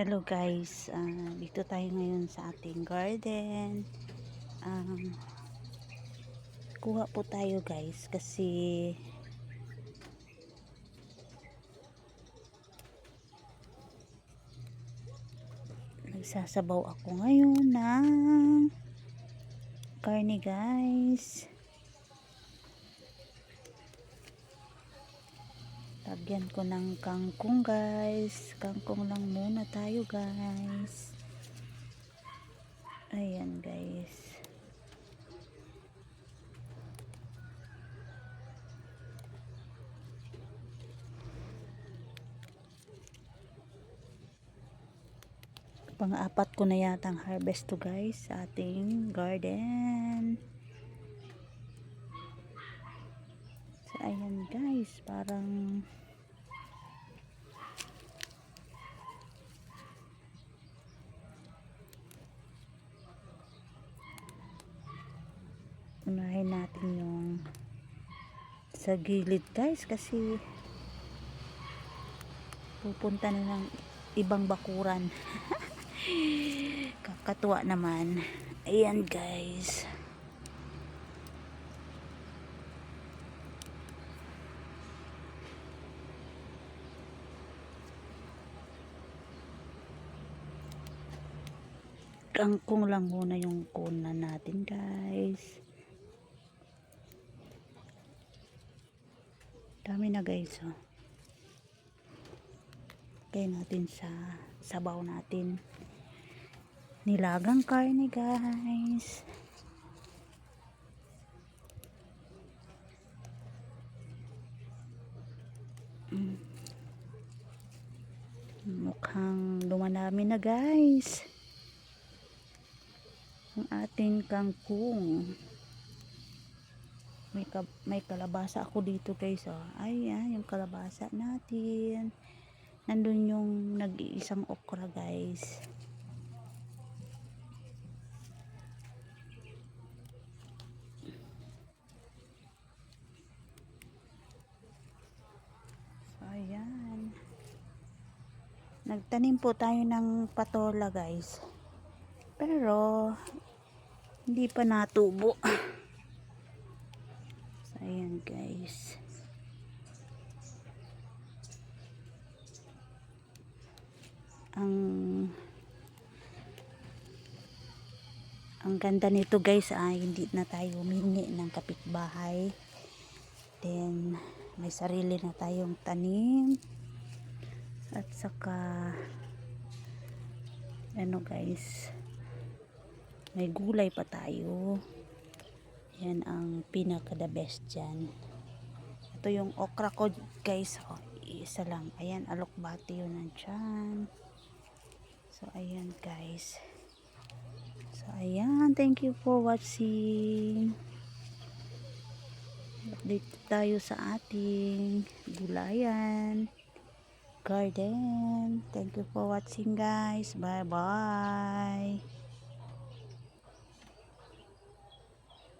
Hello guys, Ah, dito tayo ngayon sa ating garden. Um, kuha po tayo guys kasi nagsasabaw ako ngayon ng karne guys. Lagyan ko ng kangkong guys. Kangkong lang muna tayo guys. Ayan guys. Pang-apat ko na yatang harvest to guys sa ating garden. So ayan guys, parang unahin natin yung sa gilid guys kasi pupunta na ng ibang bakuran. Kakatuwa naman. Ayan guys kangkong lang muna yung kuna natin guys dami na guys oh. Lagay natin sa sabaw natin nilagang karne guys Mm. mukhang lumanami na guys ang ating kangkong. May, ka, may kalabasa ako dito guys oh. ayan yung kalabasa natin. Nandun yung nag-iisang okra guys. So ayan. Nagtanim po tayo ng patola guys pero hindi pa natubo. So ayan guys. Ang ang ganda nito guys. Ay hindi na tayo humingi ng kapitbahay. Then may sarili na tayong tanim. At saka ano guys may gulay pa tayo. Yan ang pinaka the best dyan. Ito yung okra ko guys oh, isa lang. Ayan alokbati yun nandyan so ayan guys. So ayan thank you for watching. Update tayo sa ating gulayan. Garden. Thank you for watching guys. Bye bye